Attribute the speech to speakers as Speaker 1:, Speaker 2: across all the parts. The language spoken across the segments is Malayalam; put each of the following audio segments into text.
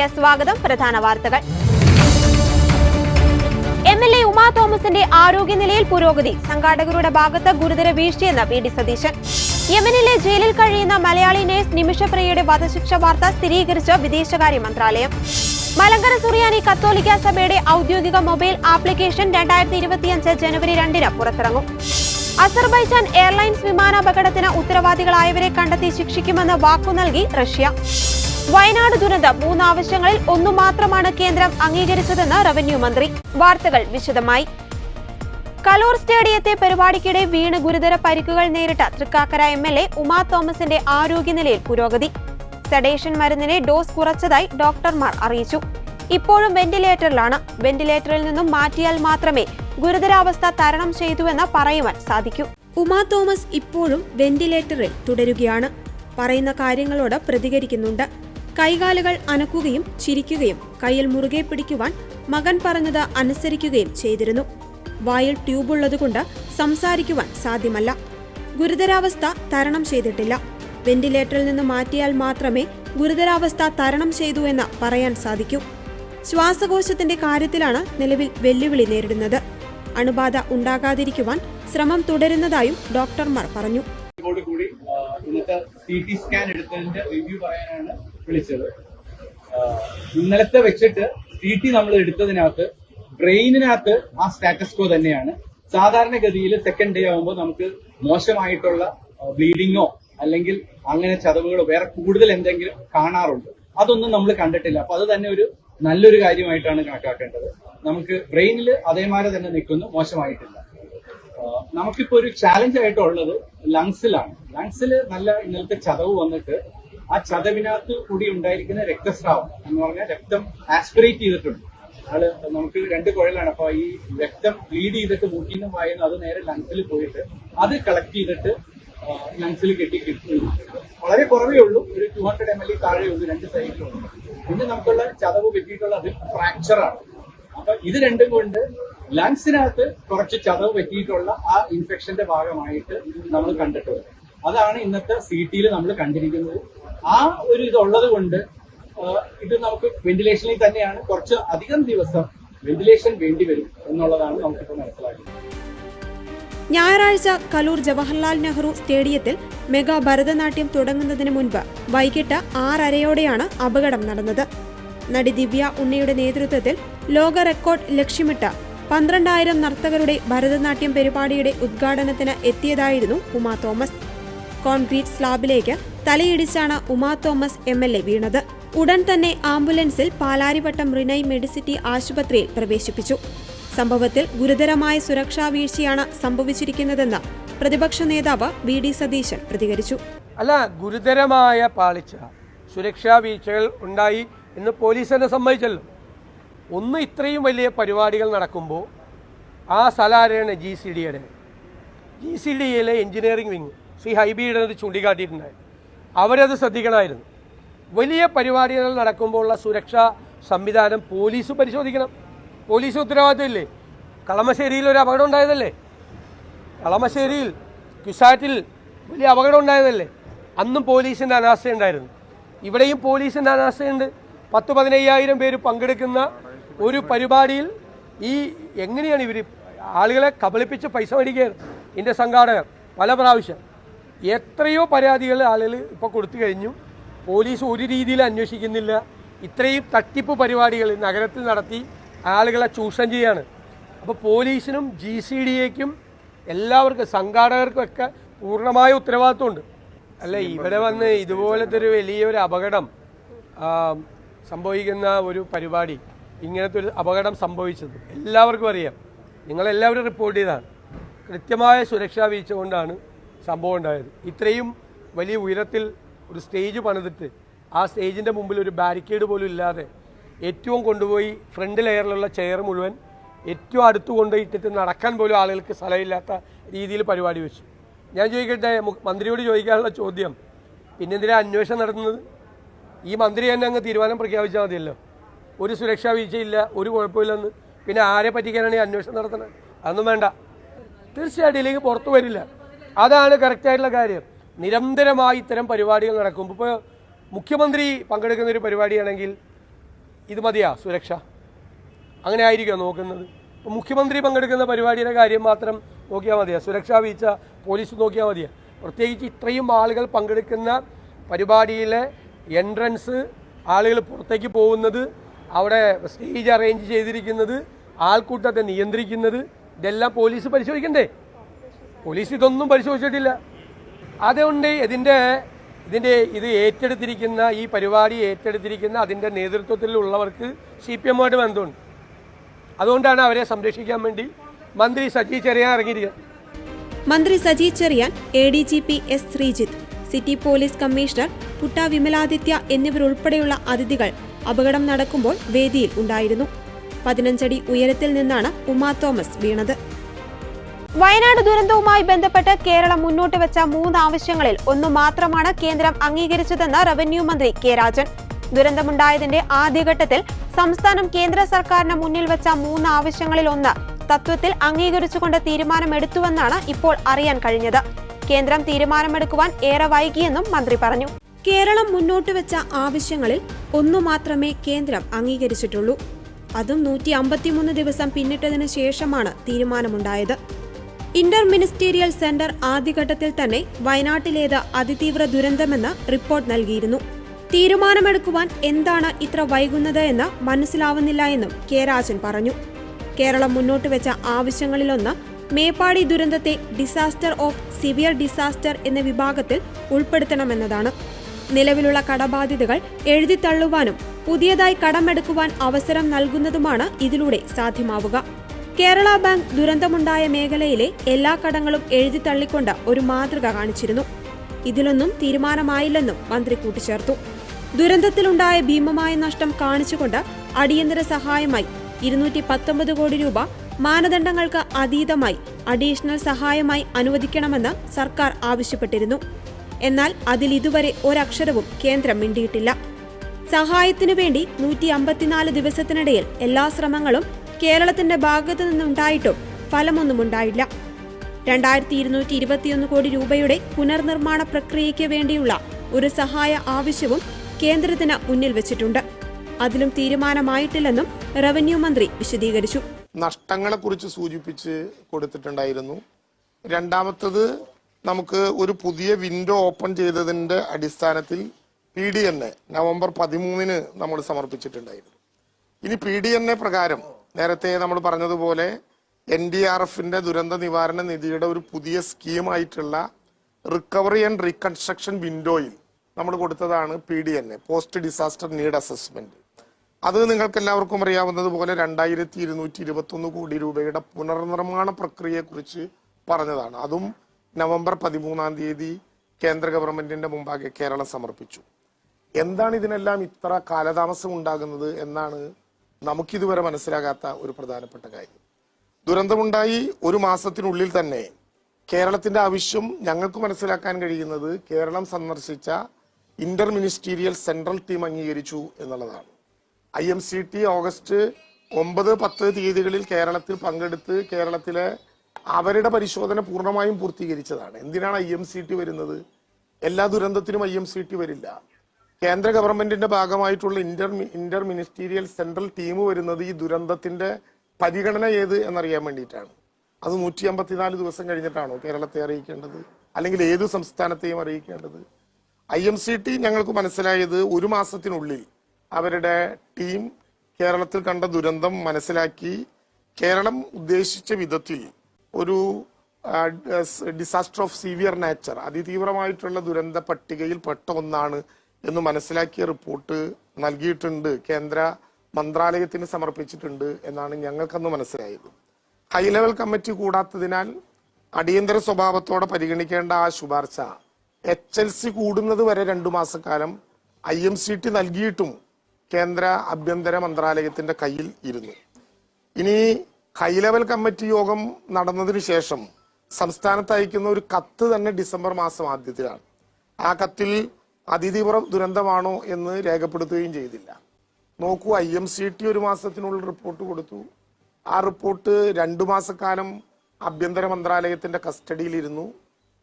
Speaker 1: ന്യൂസിലേക്ക് സ്വാഗതം. പ്രധാന വാർത്തകൾ. എം എൽ എ ഉമാ തോമസിന്റെ ആരോഗ്യനിലയിൽ പുരോഗതി. സംഘാടകരുടെ ഭാഗത്ത് ഗുരുതര വീഴ്ചയെന്ന് വി ഡി സതീശൻ. യമനിലെ ജയിലിൽ കഴിയുന്ന മലയാളി നേഴ്സ് നിമിഷപ്രിയയുടെ വധശിക്ഷ വാർത്ത സ്ഥിരീകരിച്ച വിദേശകാര്യ മന്ത്രാലയം. മലങ്കര സുറിയാനി കത്തോലിക്ക സഭയുടെ ഔദ്യോഗിക മൊബൈൽ ആപ്ലിക്കേഷൻ രണ്ടായിരത്തി ഇരുപത്തിയഞ്ച് ജനുവരി രണ്ടിന് പുറത്തിറങ്ങും. അസർബൈജാൻ എയർലൈൻസ് വിമാനാപകടത്തിന് ഉത്തരവാദികളായവരെ കണ്ടെത്തി ശിക്ഷിക്കുമെന്ന് വാക്കു നൽകി റഷ്യ. വയനാട് ദുരന്തം. മൂന്നാവശ്യങ്ങളിൽ ഒന്നു മാത്രമാണ് കേന്ദ്രം അംഗീകരിച്ചതെന്ന് റവന്യൂ മന്ത്രി. വാർത്തകൾ വിശദമായി. കലൂർ സ്റ്റേഡിയത്തെ പരിപാടിക്കിടെ വീണ് ഗുരുതര പരിക്കുകൾ നേരിട്ട Thrikkakara M L A Uma തോമസിന്റെ ആരോഗ്യനിലയിൽ പുരോഗതി. സെഡേഷൻ മരുന്നിനെ ഡോസ് കുറച്ചതായി ഡോക്ടർമാർ അറിയിച്ചു. ഇപ്പോഴും വെന്റിലേറ്ററിലാണ്. വെന്റിലേറ്ററിൽ നിന്നും മാറ്റിയാൽ മാത്രമേ ഗുരുതരാവസ്ഥ തരണം ചെയ്തുവെന്ന് പറയുവാൻ സാധിക്കൂ. ഉമാ തോമസ് ഇപ്പോഴും വെന്റിലേറ്ററിൽ തുടരുകയാണ്. പറയുന്ന കാര്യങ്ങളോട് പ്രതികരിക്കുന്നുണ്ട്. കൈകാലുകൾ അനക്കുകയും ചിരിക്കുകയും കയ്യിൽ മുറുകെ പിടിക്കുവാൻ മകൻ പറഞ്ഞത് അനുസരിക്കുകയും ചെയ്തിരുന്നു. വായിൽ ട്യൂബുള്ളതുകൊണ്ട് സംസാരിക്കുവാൻ സാധ്യമല്ല. ഗുരുതരാവസ്ഥ തരണം ചെയ്തിട്ടില്ല. വെന്റിലേറ്ററിൽ നിന്ന് മാറ്റിയാൽ മാത്രമേ ഗുരുതരാവസ്ഥ തരണം ചെയ്തു എന്ന് പറയാൻ സാധിക്കൂ. ശ്വാസകോശത്തിന്റെ കാര്യത്തിലാണ് നിലവിൽ വെല്ലുവിളി നേരിടുന്നത്. അണുബാധ ഉണ്ടാകാതിരിക്കുവാൻ ശ്രമം തുടരുന്നതായും ഡോക്ടർമാർ പറഞ്ഞു.
Speaker 2: കൂടി ഇന്നത്തെ സ്കാൻ എടുത്തതിന്റെ റിവ്യൂ പറയാനാണ് വിളിച്ചത്. ഇന്നലത്തെ വെച്ചിട്ട് സി ടി നമ്മൾ എടുത്തതിനകത്ത് ബ്രെയിനിനകത്ത് ആ സ്റ്റാറ്റസ് കോ തന്നെയാണ്. സാധാരണഗതിയിൽ സെക്കൻഡ് ഡേ ആകുമ്പോൾ നമുക്ക് മോശമായിട്ടുള്ള ബ്ലീഡിങ്ങോ അല്ലെങ്കിൽ അങ്ങനെ ചതവുകളോ വേറെ കൂടുതൽ എന്തെങ്കിലും കാണാറുണ്ട്. അതൊന്നും നമ്മൾ കണ്ടിട്ടില്ല. അപ്പൊ അത് തന്നെ ഒരു നല്ലൊരു കാര്യമായിട്ടാണ് കണക്കാക്കേണ്ടത്. നമുക്ക് ബ്രെയിനിൽ അതേമാരെ തന്നെ നിൽക്കുന്നു മോശമായിട്ടില്ല. നമുക്കിപ്പോ ഒരു ചാലഞ്ച് ആയിട്ടുള്ളത് ലങ്സിലാണ് ലങ്സിൽ നല്ല ഇന്നലത്തെ ചതവ് വന്നിട്ട് ആ ചതവിനകത്ത് കൂടി ഉണ്ടായിരിക്കുന്ന രക്തസ്രാവം എന്ന് പറഞ്ഞാൽ രക്തം ആസ്പിറേറ്റ് ചെയ്തിട്ടുണ്ട്. അത് നമുക്ക് രണ്ട് കുഴലാണ്. അപ്പൊ ഈ രക്തം ബ്ലീഡ് ചെയ്തിട്ട് മൂക്കിന്നും വായുന്നു അത് നേരെ ലങ്സിൽ പോയിട്ട് അത് കളക്ട് ചെയ്തിട്ട് ലങ്സിൽ കെട്ടി കിട്ടുന്നു വളരെ കുറവേ ഉള്ളൂ. ഒരു ടു ഹൺഡ്രഡ് എം എൽ താഴെ ഉള്ളൂ രണ്ട് സൈഡിലുള്ളൂ പിന്നെ നമുക്കുള്ള ചതവ് പറ്റിയിട്ടുള്ള അത് ഫ്രാക്ചറാണ് അപ്പൊ ഇത് രണ്ടും കൊണ്ട് ലങ്സിനകത്ത് കുറച്ച് ചതവ് പറ്റിയിട്ടുള്ള ആ ഇൻഫെക്ഷന്റെ ഭാഗമായിട്ട് നമ്മൾ കണ്ടിട്ടുള്ളത്. അതാണ് ഇന്നത്തെ സി ടിയിൽ നമ്മൾ കണ്ടിരിക്കുന്നത്. ആ ഒരു ഇതുള്ളത് കൊണ്ട് ഇത് നമുക്ക് വെന്റിലേഷനിൽ തന്നെയാണ് കുറച്ച് അധികം ദിവസം വെന്റിലേഷൻ വേണ്ടി വരും എന്നുള്ളതാണ് നമുക്കിപ്പോൾ മനസ്സിലാക്കുന്നത്.
Speaker 1: ഞായറാഴ്ച കലൂർ ജവഹർലാൽ നെഹ്റു സ്റ്റേഡിയത്തിൽ മെഗാ ഭരതനാട്യം തുടങ്ങുന്നതിന് മുൻപ് വൈകിട്ട് ആറരയോടെയാണ് അപകടം നടന്നത്. നടി ദിവ്യ ഉണ്ണിയുടെ നേതൃത്വത്തിൽ ലോക റെക്കോർഡ് ലക്ഷ്യമിട്ട് പന്ത്രണ്ടായിരം നർത്തകരുടെ ഭരതനാട്യം പരിപാടിയുടെ ഉദ്ഘാടനത്തിന് എത്തിയതായിരുന്നു ഉമാ തോമസ്. കോൺക്രീറ്റ് സ്ലാബിലേക്ക് തലയിടിച്ചാണ് Uma Thomas M L A വീണത്. ഉടൻ തന്നെ ആംബുലൻസിൽ പാലാരിവട്ടം റിനൈ മെഡിസിറ്റി ആശുപത്രിയിൽ പ്രവേശിപ്പിച്ചു. സംഭവത്തിൽ ഗുരുതരമായ സുരക്ഷാ വീഴ്ചയാണ് സംഭവിച്ചിരിക്കുന്നതെന്ന് പ്രതിപക്ഷ നേതാവ് വി ഡി സതീശൻ പ്രതികരിച്ചു.
Speaker 3: അല്ല ഗുരുതരമായ പാളിച്ച സുരക്ഷാ വീഴ്ചകൾ ഉണ്ടായി എന്ന് പോലീസ് തന്നെ സമ്മതിച്ചല്ലോ. ഒന്ന് ഇത്രയും വലിയ പരിപാടികൾ നടക്കുമ്പോൾ ആ സ്ഥലമാണ് ജി സി ഡിയുടെ ജി സി ഡിയിലെ എഞ്ചിനീയറിംഗ് വിങ് ശ്രീ ഹൈബിയുടെ ചൂണ്ടിക്കാട്ടിയിട്ടുണ്ടായിരുന്നു. അവരത് ശ്രദ്ധിക്കണമായിരുന്നു. വലിയ പരിപാടികൾ നടക്കുമ്പോൾ ഉള്ള സുരക്ഷാ സംവിധാനം പോലീസ് പരിശോധിക്കണം. പോലീസ് ഉത്തരവാദിത്തമില്ലേ? കളമശ്ശേരിയിൽ ഒരു അപകടം ഉണ്ടായതല്ലേ? കളമശ്ശേരിയിൽ ക്യുസാറ്റിൽ വലിയ അപകടം ഉണ്ടായതല്ലേ? അന്നും പോലീസിന്റെ അനാസ്ഥയുണ്ടായിരുന്നു. ഇവിടെയും പോലീസിന്റെ അനാസ്ഥയുണ്ട്. പത്ത് പതിനയ്യായിരം പേര് പങ്കെടുക്കുന്ന ഒരു പരിപാടിയിൽ ഈ എങ്ങനെയാണ് ഇവർ ആളുകളെ കബളിപ്പിച്ച് പൈസ മേടിക്കുകയാണ്? ഇതിന്റെ സംഘാടകർ പല പ്രാവശ്യം. എത്രയോ പരാതികൾ ആളുകൾ ഇപ്പോൾ കൊടുത്തു കഴിഞ്ഞു. പോലീസ് ഒരു രീതിയിൽ അന്വേഷിക്കുന്നില്ല. ഇത്രയും തട്ടിപ്പ് പരിപാടികൾ നഗരത്തിൽ നടത്തി ആളുകളെ ചൂഷണം ചെയ്യാണ്. അപ്പോൾ പോലീസിനും ജി സി ഡി എക്കും എല്ലാവർക്കും സംഘാടകർക്കും ഒക്കെ പൂർണമായ ഉത്തരവാദിത്വമുണ്ട്. അല്ല ഇവിടെ വന്ന് ഇതുപോലത്തെ ഒരു വലിയൊരു അപകടം സംഭവിക്കുന്ന ഒരു പരിപാടി ഇങ്ങനത്തെ ഒരു അപകടം സംഭവിച്ചത് എല്ലാവർക്കും അറിയാം. നിങ്ങളെല്ലാവരും റിപ്പോർട്ട് ചെയ്തതാണ് കൃത്യമായ സുരക്ഷാ വീഴ്ച കൊണ്ടാണ് സംഭവം ഉണ്ടായത്. ഇത്രയും വലിയ ഉയരത്തിൽ ഒരു സ്റ്റേജ് പണിതിട്ട് ആ സ്റ്റേജിന്റെ മുമ്പിൽ ഒരു ബാരിക്കേഡ് പോലും ഇല്ലാതെ ഏറ്റവും കൊണ്ടുപോയി ഫ്രണ്ട് ലെയറിലുള്ള ചെയർ മുഴുവൻ ഏറ്റവും അടുത്ത് കൊണ്ടുപോയിട്ടിട്ട് നടക്കാൻ പോലും ആളുകൾക്ക് സ്ഥലമില്ലാത്ത രീതിയിൽ പരിപാടി വെച്ചു. ഞാൻ ചോദിക്കട്ടെ മന്ത്രിയോട് ചോദിക്കാനുള്ള ചോദ്യം പിന്നെന്തിനാ അന്വേഷണം നടത്തുന്നത്? ഈ മന്ത്രി തന്നെ അങ്ങ് തീരുമാനം പ്രഖ്യാപിച്ചാൽ മതിയല്ലോ. ഒരു സുരക്ഷാ വീഴ്ചയില്ല ഒരു കുഴപ്പമില്ലെന്ന്. പിന്നെ ആരെ പറ്റിക്കാനാണ് ഈ അന്വേഷണം നടത്തുന്നത്? അതൊന്നും വേണ്ട. തീർച്ചയായിട്ടും ഇല്ലെങ്കിൽ പുറത്തു വരില്ല. അതാണ് കറക്റ്റായിട്ടുള്ള കാര്യം. നിരന്തരമായി ഇത്തരം പരിപാടികൾ നടക്കുമ്പോൾ ഇപ്പോൾ മുഖ്യമന്ത്രി പങ്കെടുക്കുന്ന ഒരു പരിപാടിയാണെങ്കിൽ ഇത് മതിയാ സുരക്ഷ. അങ്ങനെ ആയിരിക്കുമോ നോക്കുന്നത്? ഇപ്പോൾ മുഖ്യമന്ത്രി പങ്കെടുക്കുന്ന പരിപാടിയുടെ കാര്യം മാത്രം നോക്കിയാൽ മതിയാ സുരക്ഷാ വീഴ്ച പോലീസ് നോക്കിയാൽ മതിയാ. പ്രത്യേകിച്ച് ഇത്രയും ആളുകൾ പങ്കെടുക്കുന്ന പരിപാടിയിലെ എൻട്രൻസ് ആളുകൾ പുറത്തേക്ക് പോകുന്നത് അവിടെ സ്റ്റേജ് അറേഞ്ച് ചെയ്തിരിക്കുന്നത് ആൾക്കൂട്ടത്തെ നിയന്ത്രിക്കുന്നത് ഇതെല്ലാം പോലീസ് പരിശോധിക്കണ്ടേ? പോലീസ് ഇതൊന്നും പരിശോധിച്ചിട്ടില്ല. അതുകൊണ്ട് ഇതിന്റെ ഇതിന്റെ ഇത് ഏറ്റെടുത്തിരിക്കുന്ന ഈ പരിപാടി ഏറ്റെടുത്തിരിക്കുന്ന അതിന്റെ നേതൃത്വത്തിലുള്ളവർക്ക് സി പി എമ്മുമായിട്ട് ബന്ധമുണ്ട്. അതുകൊണ്ടാണ് അവരെ സംരക്ഷിക്കാൻ വേണ്ടി മന്ത്രി സജി ചെറിയാൻ ഇറങ്ങിയിരിക്കുന്നത്.
Speaker 1: മന്ത്രി Saji Cherian A D G P S Sreejith city police commissioner Putta Vimaladitya എന്നിവരുൾപ്പെടെയുള്ള അതിഥികൾ അപകടം നടക്കുമ്പോൾ വേദിയിൽ ഉണ്ടായിരുന്നു. പതിനഞ്ചടി ഉയരത്തിൽ നിന്നാണ് ഉമാ തോമസ് വീണത്. വയനാട് ദുരന്തവുമായി ബന്ധപ്പെട്ട് കേരളം മുന്നോട്ട് വെച്ച മൂന്ന് ആവശ്യങ്ങളിൽ ഒന്നു മാത്രമാണ് കേന്ദ്രം അംഗീകരിച്ചതെന്ന് റവന്യൂ മന്ത്രി കെ രാജൻ. ദുരന്തമുണ്ടായതിന്റെ ആദ്യഘട്ടത്തിൽ സംസ്ഥാനം കേന്ദ്ര സർക്കാരിന് മുന്നിൽ വെച്ച മൂന്ന് ആവശ്യങ്ങളിൽ ഒന്ന് തത്വത്തിൽ അംഗീകരിച്ചുകൊണ്ട് തീരുമാനമെടുത്തുവെന്നാണ് ഇപ്പോൾ അറിയാൻ കഴിഞ്ഞത്. കേന്ദ്രം തീരുമാനമെടുക്കുവാൻ ഏറെ വൈകിയെന്നും മന്ത്രി പറഞ്ഞു. കേരളം മുന്നോട്ട് വെച്ച ആവശ്യങ്ങളിൽ ഒന്നു മാത്രമേ കേന്ദ്രം അംഗീകരിച്ചിട്ടുള്ളൂ. അതും നൂറ്റി അമ്പത്തിമൂന്ന് ദിവസം പിന്നിട്ടതിനു ശേഷമാണ് തീരുമാനമുണ്ടായത്. ഇന്റർ മിനിസ്റ്റീരിയൽ സെന്റർ ആദ്യഘട്ടത്തിൽ തന്നെ വയനാട്ടിലേത് അതിതീവ്ര ദുരന്തമെന്ന് റിപ്പോർട്ട് നൽകിയിരുന്നു. തീരുമാനമെടുക്കുവാൻ എന്താണ് ഇത്ര വൈകുന്നത് എന്ന് മനസ്സിലാവുന്നില്ല എന്നും കെ രാജൻ പറഞ്ഞു. കേരളം മുന്നോട്ട് വെച്ച ആവശ്യങ്ങളിലൊന്ന് മേപ്പാടി ദുരന്തത്തെ ഡിസാസ്റ്റർ ഓഫ് സിവിയർ ഡിസാസ്റ്റർ എന്ന വിഭാഗത്തിൽ ഉൾപ്പെടുത്തണമെന്നതാണ്. നിലവിലുള്ള കടബാധ്യതകൾ എഴുതിത്തള്ളുവാനും പുതിയതായി കടമെടുക്കുവാൻ അവസരം നൽകുന്നതുമാണ് ഇതിലൂടെ സാധ്യമാവുക. കേരള ബാങ്ക് ദുരന്തമുണ്ടായ മേഖലയിലെ എല്ലാ കടങ്ങളും എഴുതി തള്ളിക്കൊണ്ട് ഒരു മാതൃക കാണിച്ചിരുന്നു. ഇതിലൊന്നും തീരുമാനമായില്ലെന്നും മന്ത്രി കൂട്ടിച്ചേർത്തു. ദുരന്തത്തിലുണ്ടായ ഭീമമായ നഷ്ടം കാണിച്ചുകൊണ്ട് അടിയന്തര സഹായമായി ഇരുന്നൂറ്റി പത്തൊമ്പത് കോടി രൂപ മാനദണ്ഡങ്ങൾക്ക് അതീതമായി അഡീഷണൽ സഹായമായി അനുവദിക്കണമെന്ന് സർക്കാർ ആവശ്യപ്പെട്ടിരുന്നു. എന്നാൽ അതിൽ ഇതുവരെ ഒരക്ഷരവും കേന്ദ്രം മിണ്ടിയിട്ടില്ല. സഹായത്തിനു വേണ്ടി നൂറ്റി അമ്പത്തിനാല് ദിവസത്തിനിടയിൽ എല്ലാ ശ്രമങ്ങളും കേരളത്തിന്റെ ഭാഗത്തു നിന്നുണ്ടായിട്ടും ഫലമൊന്നുമുണ്ടായില്ല രണ്ടായിരത്തി ഇരുന്നൂറ്റി ഇരുപത്തിയൊന്ന് കോടി രൂപയുടെ പുനർനിർമ്മാണ പ്രക്രിയയ്ക്ക് വേണ്ടിയുള്ള ഒരു സഹായ ആവശ്യവും കേന്ദ്രത്തിന് മുന്നിൽ വെച്ചിട്ടുണ്ട്. അതിലും തീരുമാനമായിട്ടില്ലെന്നും റവന്യൂ മന്ത്രി വിശദീകരിച്ചു.
Speaker 4: നഷ്ടങ്ങളെ കുറിച്ച് സൂചിപ്പിച്ച് കൊടുത്തിട്ടുണ്ടായിരുന്നു. രണ്ടാമത്തത് നമുക്ക് ഒരു പുതിയ വിൻഡോ ഓപ്പൺ ചെയ്തതിന്റെ അടിസ്ഥാനത്തിൽ P D N A November പതിമൂന്നിന് നമ്മൾ സമർപ്പിച്ചിട്ടുണ്ടായിരുന്നു. ഇനി പി ഡി എൻ എ പ്രകാരം നേരത്തെ നമ്മൾ പറഞ്ഞതുപോലെ എൻ ഡി ആർ എഫിന്റെ ദുരന്ത നിവാരണ നിധിയുടെ ഒരു പുതിയ സ്കീമായിട്ടുള്ള റിക്കവറി ആൻഡ് റീകൺസ്ട്രക്ഷൻ വിൻഡോയിൽ നമ്മൾ കൊടുത്തതാണ് P D N A post disaster need assessment അത് നിങ്ങൾക്ക് എല്ലാവർക്കും അറിയാവുന്നതുപോലെ രണ്ടായിരത്തി ഇരുന്നൂറ്റി ഇരുപത്തി ഒന്ന് കോടി രൂപയുടെ പുനർനിർമ്മാണ പ്രക്രിയയെക്കുറിച്ച് പറഞ്ഞതാണ്. അതും നവംബർ പതിമൂന്നാം തീയതി കേന്ദ്ര ഗവൺമെന്റിന്റെ മുമ്പാകെ കേരളം സമർപ്പിച്ചു. എന്താണ് ഇതിനെല്ലാം ഇത്ര കാലതാമസം ഉണ്ടാകുന്നത് എന്നാണ് നമുക്കിതുവരെ മനസ്സിലാകാത്ത ഒരു പ്രധാനപ്പെട്ട കാര്യം. ദുരന്തമുണ്ടായി ഒരു മാസത്തിനുള്ളിൽ തന്നെ കേരളത്തിന്റെ ആവശ്യം ഞങ്ങൾക്ക് മനസ്സിലാക്കാൻ കഴിയുന്നത് കേരളം സന്ദർശിച്ച ഇന്റർ മിനിസ്റ്റീരിയൽ സെൻട്രൽ ടീം അംഗീകരിച്ചു എന്നുള്ളതാണ്. I M C T August ഒമ്പത് പത്ത് തീയതികളിൽ കേരളത്തിൽ പങ്കെടുത്ത് കേരളത്തിലെ അവരുടെ പരിശോധന പൂർണമായും പൂർത്തീകരിച്ചതാണ്. എന്തിനാണ് ഐ എം സി ടി വരുന്നത്? എല്ലാ ദുരന്തത്തിനും ഐ എം സി ടി വരില്ല. കേന്ദ്ര ഗവൺമെന്റിന്റെ ഭാഗമായിട്ടുള്ള inter inter ministerial central team വരുന്നത് ഈ ദുരന്തത്തിന്റെ പരിഗണന ഏത് എന്നറിയാൻ വേണ്ടിയിട്ടാണ്. അത് നൂറ്റി അമ്പത്തിനാല് ദിവസം കഴിഞ്ഞിട്ടാണോ കേരളത്തെ അറിയിക്കേണ്ടത്? അല്ലെങ്കിൽ ഏത് സംസ്ഥാനത്തെയും അറിയിക്കേണ്ടത്? ഐ എം സി ടി ഞങ്ങൾക്ക് മനസ്സിലായത് ഒരു മാസത്തിനുള്ളിൽ അവരുടെ ടീം കേരളത്തിൽ കണ്ട ദുരന്തം മനസ്സിലാക്കി കേരളം ഉദ്ദേശിച്ച വിധത്തിൽ ഒരു ഡിസാസ്റ്റർ ഓഫ് സീവിയർ നേച്ചർ അതിതീവ്രമായിട്ടുള്ള ദുരന്ത പട്ടികയിൽ പെട്ട ഒന്നാണ് എന്ന് മനസ്സിലാക്കിയ റിപ്പോർട്ട് നൽകിയിട്ടുണ്ട്. കേന്ദ്ര മന്ത്രാലയത്തിന് സമർപ്പിച്ചിട്ടുണ്ട് എന്നാണ് ഞങ്ങൾക്കന്ന് മനസ്സിലായത്. ഹൈ ലെവൽ കമ്മിറ്റി കൂടാത്തതിനാൽ അടിയന്തര സ്വഭാവത്തോടെ പരിഗണിക്കേണ്ട ആ ശുപാർശ എച്ച് എൽ സി കൂടുന്നത് വരെ രണ്ടു മാസക്കാലം ഐ എം സി ടി നൽകിയിട്ടും കേന്ദ്ര ആഭ്യന്തര മന്ത്രാലയത്തിന്റെ കയ്യിൽ ഇരുന്നു. ഇനി ഹൈ ലെവൽ കമ്മിറ്റി യോഗം നടന്നതിന് ശേഷം സംസ്ഥാനത്ത് അയക്കുന്ന ഒരു കത്ത് തന്നെ ഡിസംബർ മാസം ആദ്യത്തിലാണ്. ആ കത്തിൽ അതിതീവ്ര ദുരന്തമാണോ എന്ന് രേഖപ്പെടുത്തുകയും ചെയ്തില്ല. നോക്കൂ ഐ എം സി ടി ഒരു മാസത്തിനുള്ളിൽ റിപ്പോർട്ട് കൊടുത്തു. ആ റിപ്പോർട്ട് രണ്ടു മാസക്കാലം ആഭ്യന്തര മന്ത്രാലയത്തിന്റെ കസ്റ്റഡിയിലിരുന്നു.